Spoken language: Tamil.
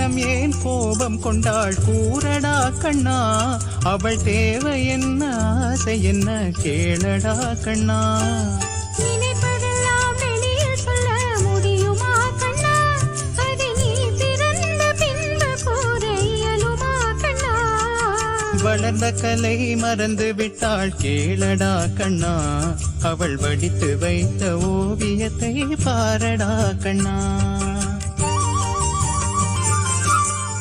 தினம் ஏன் கோபம் கொண்டாள்? கூறடா கண்ணா அவள் தேவை என்ன ஆசை என்ன கேளடா கண்ணா? வளர்ந்த கலை மறந்து விட்டாள் கேளடா கண்ணா. அவள் வடித்து வைத்த ஓவியத்தை பாரடா கண்ணா.